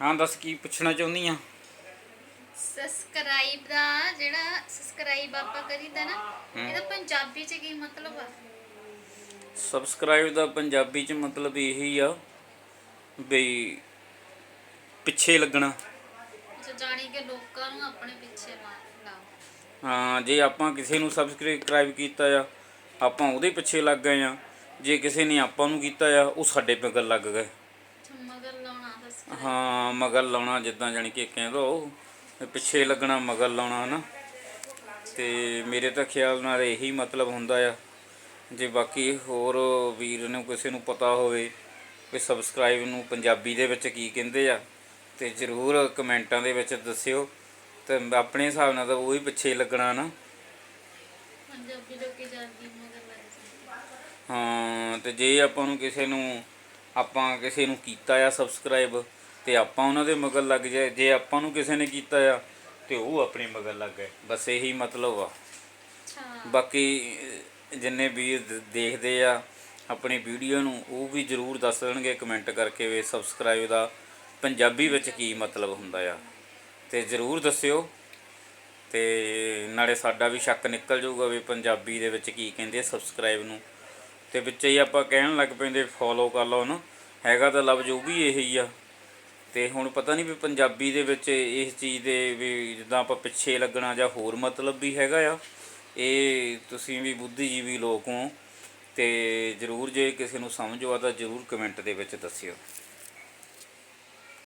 ਹਾਂ ਦੱਸ ਕੀ ਪੁੱਛਣਾ ਚਾਹੁੰਦੀ ਆ? ਸਬਸਕ੍ਰਾਈਬ ਦਾ ਜਿਹੜਾ ਸਬਸਕ੍ਰਾਈਬ ਆਪਾਂ ਕਰੀਦਾ ਨਾ ਇਹਦਾ ਪੰਜਾਬੀ ਚ ਕੀ ਮਤਲਬ ਆ? ਸਬਸਕ੍ਰਾਈਬ ਦਾ ਪੰਜਾਬੀ ਚ ਮਤਲਬ ਇਹੀ ਆ ਬਈ ਪਿੱਛੇ ਲੱਗਣਾ। ਜਾਣੀ ਕਿ ਲੋਕਾਂ ਨੂੰ ਆਪਣੇ ਪਿੱਛੇ ਲਾਓ ਹਾਂ ਜੇ ਆਪਾਂ ਕਿਸੇ ਨੂੰ ਸਬਸਕ੍ਰਾਈਬ ਕੀਤਾ ਆ ਆਪਾਂ ਉਹਦੇ ਪਿੱਛੇ ਲੱਗ ਗਏ ਆ। ਜੇ ਕਿਸੇ ਨੇ ਆਪਾਂ ਨੂੰ ਕੀਤਾ ਆ ਉਹ ਸਾਡੇ ਪਿੱਗਲ ਲੱਗ ਗਏ। ਮਗਰ ਲਾਉਣਾ ਸਬਸਕ੍ਰਾਈਬ ਹਾਂ। ਮਗਰ ਲਾਉਣਾ ਜਿੱਦਾਂ ਜਾਣੀ ਕਿ ਕਹਿੰਦਾ ਉਹ ਵੀ ਪਿੱਛੇ ਲੱਗਣਾ ਮਗਰ ਲਾਉਣਾ ਹਨਾ। ਤੇ ਮੇਰੇ ਤਾਂ ਖਿਆਲ ਨਾਲ ਇਹੀ ਮਤਲਬ ਹੁੰਦਾ ਆ। ਜੇ ਬਾਕੀ ਹੋਰ ਵੀਰ ਨੂੰ ਕਿਸੇ ਨੂੰ ਪਤਾ ਹੋਵੇ ਵੀ ਸਬਸਕ੍ਰਾਈਬ ਨੂੰ ਪੰਜਾਬੀ ਦੇ ਵਿੱਚ ਕੀ ਕਹਿੰਦੇ ਆ ਤੇ ਜਰੂਰ ਕਮੈਂਟਾਂ ਦੇ ਵਿੱਚ ਦੱਸਿਓ। ਤੇ ਆਪਣੇ ਹਿਸਾਬ ਨਾਲ ਤਾਂ ਉਹੀ ਪਿੱਛੇ ਲੱਗਣਾ ਨਾ ਪੰਜਾਬੀ ਲੋਕੀ ਜਲਦੀ ਮਗਰ ਲੱਗ ਜਾਂਦੇ। ਹਾਂ ਤੇ ਜੇ ਆਪਾਂ ਨੂੰ ਕਿਸੇ ਨੂੰ ਆਪਾਂ ਕਿਸੇ ਨੂੰ ਕੀਤਾ ਆ ਸਬਸਕ੍ਰਾਈਬ ਤੇ ਆਪਾਂ ਉਹਨਾਂ ਦੇ ਮਗਰ ਲੱਗ ਜਾਏ ਜੇ ਆਪਾਂ ਨੂੰ ਕਿਸੇ ਨੇ ਕੀਤਾ ਆ ਤੇ ਉਹ ਆਪਣੇ ਮਗਰ ਲੱਗ ਗਏ। ਬਸ ਇਹੀ ਮਤਲਬ ਆ। ਬਾਕੀ ਜਿੰਨੇ ਦ- ਦੇਖਦੇ ਆ ਆਪਣੀ ਵੀਡੀਓ ਨੂੰ ਉਹ ਵੀ ਜਰੂਰ ਦੱਸ ਦੇਣਗੇ ਕਮੈਂਟ ਕਰਕੇ ਵੀ ਸਬਸਕ੍ਰਾਈਬ ਦਾ ਪੰਜਾਬੀ ਵਿੱਚ ਕੀ ਮਤਲਬ ਹੁੰਦਾ ਆ। ਤੇ ਜਰੂਰ ਦੱਸਿਓ। ਤੇ ਨਾਲੇ ਸਾਡਾ ਵੀ ਸ਼ੱਕ ਨਿਕਲ ਜਾਊਗਾ ਵੀ ਪੰਜਾਬੀ ਦੇ ਵਿੱਚ ਕੀ ਕਹਿੰਦੇ ਸਬਸਕ੍ਰਾਈਬ ਨੂੰ। ਤੇ ਵਿੱਚ ਹੀ ਆਪਾਂ ਕਹਿਣ ਲੱਗ ਪੈਂਦੇ ਫੋਲੋ ਕਰ ਲਓ ਨਾ ਹੈਗਾ ਤਾਂ ਲਫ਼ਜ਼ ਉਹ ਵੀ ਇਹੀ ਆ। ਤੇ ਹੁਣ ਪਤਾ ਨਹੀਂ ਵੀ ਪੰਜਾਬੀ ਦੇ ਵਿੱਚ ਇਸ ਚੀਜ਼ ਦੇ ਵੀ ਜਿੱਦਾਂ ਆਪਾਂ ਪਿੱਛੇ ਲੱਗਣਾ ਜਾਂ ਹੋਰ ਮਤਲਬ ਵੀ ਹੈਗਾ ਆ। ਇਹ ਤੁਸੀਂ ਵੀ ਬੁੱਧੀਜੀਵੀ ਲੋਕ ਹੋ। ਤੇ ਜਰੂਰ ਜੇ ਕਿਸੇ ਨੂੰ ਸਮਝ ਆ ਤਾਂ ਜਰੂਰ ਕਮੈਂਟ ਦੇ ਵਿੱਚ ਦੱਸਿਓ।